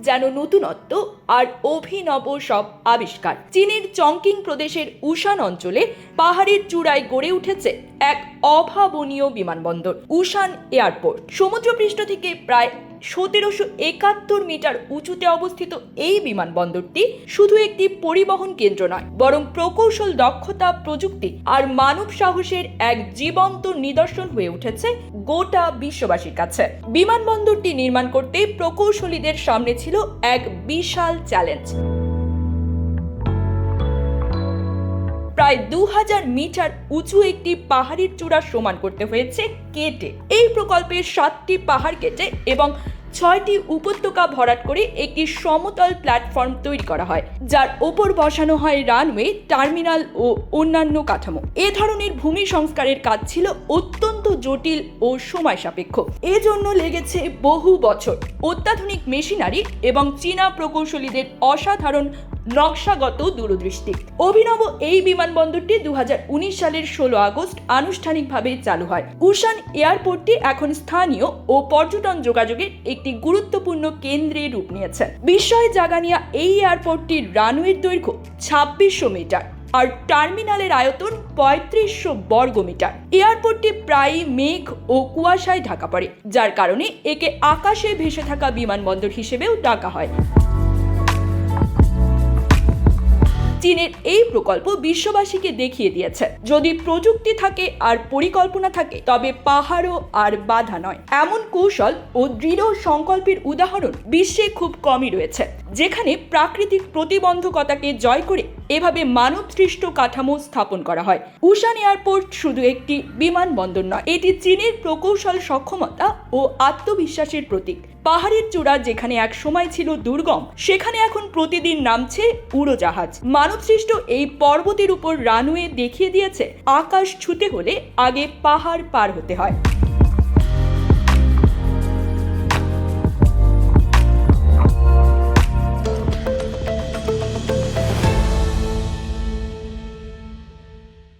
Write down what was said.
যেন নতুনত্ব আর অভিনব সব আবিষ্কার। চীনের চংকিং প্রদেশের উশান অঞ্চলে পাহাড়ের চূড়ায় গড়ে উঠেছে এক অভাবনীয় বিমানবন্দর উষান এয়ারপোর্ট। সমুদ্রপৃষ্ঠ থেকে প্রায় সতেরোশো একাত্তর মিটার উঁচুতে অবস্থিত এই বিমানবন্দরটি শুধু একটি পরিবহন কেন্দ্র নয়, বরং প্রকৌশল দক্ষতা, প্রযুক্তি আর মানব সাহসের এক জীবন্ত নিদর্শন হয়ে উঠেছে গোটা বিশ্ববাসীর কাছে। বিমানবন্দরটি নির্মাণ করতে প্রকৌশলীদের সামনে ছিল এক বিশাল চ্যালেঞ্জ প্রায় দু হাজার মিটার উঁচু একটি পাহাড়ের চূড়া সমান করতে হয়েছে কেটে। এই প্রকল্পের সাতটি পাহাড় কেটে এবং ছয়টি উপত্যকা ভরাট করে একটি সমতল প্ল্যাটফর্ম তৈরি করা হয়, যার ওপর বসানো হয় রানওয়ে, টার্মিনাল ও অন্যান্য কাঠামো। এ ধরনের ভূমি সংস্কারের কাজ ছিল অত্যন্ত জটিল ও সময় সাপেক্ষ। এজন্য লেগেছে বহু বছর। অত্যাধুনিক মেশিনারি এবং চীনা প্রকৌশলীদের অসাধারণ নকশাগত দূরদৃষ্টি। অভিনব এই বিমানবন্দরটি দুহাজার উনিশ সালের ষোলো আগস্ট আনুষ্ঠানিকভাবে চালু হয়। উশান এয়ারপোর্টটি এখন স্থানীয় ও পর্যটন যোগাযোগের একটি গুরুত্বপূর্ণ কেন্দ্রে রূপ নিয়েছে। বিস্ময় জাগানিয়া এই এয়ারপোর্টটির রানওয়ের দৈর্ঘ্য ছাব্বিশশো মিটার আর টার্মিনালের আয়তন পঁয়ত্রিশশো বর্গ মিটার এয়ারপোর্টটি প্রায়ই মেঘ ও কুয়াশায় ঢাকা পড়ে, যার কারণে একে আকাশে ভেসে থাকা বিমানবন্দর হিসেবেও ডাকা হয়। চীনের এই প্রকল্প বিশ্ববাসীকে দেখিয়ে দিয়েছে। যদি প্রযুক্তি থাকে আর পরিকল্পনা থাকে, তবে পাহাড়ও আর বাধা নয়। এমন কৌশল ও দৃঢ় সংকল্পের উদাহরণ বিশ্বে খুব কমই রয়েছে। যেখানে প্রাকৃতিক প্রতিবন্ধকতাকে জয় করে এভাবে মানবসৃষ্ট কাঠামো স্থাপন করা হয়। উশান এয়ারপোর্ট শুধু একটি বিমানবন্দর নয়, এটি চীনের প্রকৌশল সক্ষমতা ও আত্মবিশ্বাসের প্রতীক। পাহাড়ের চূড়া যেখানে এক সময় ছিল দুর্গম, সেখানে এখন প্রতিদিন নামছে উড়োজাহাজ। মানবসৃষ্ট এই পর্বতের উপর রানওয়ে দেখিয়ে দিয়েছে, আকাশ ছুতে হলে আগে পাহাড় পার হতে হয়।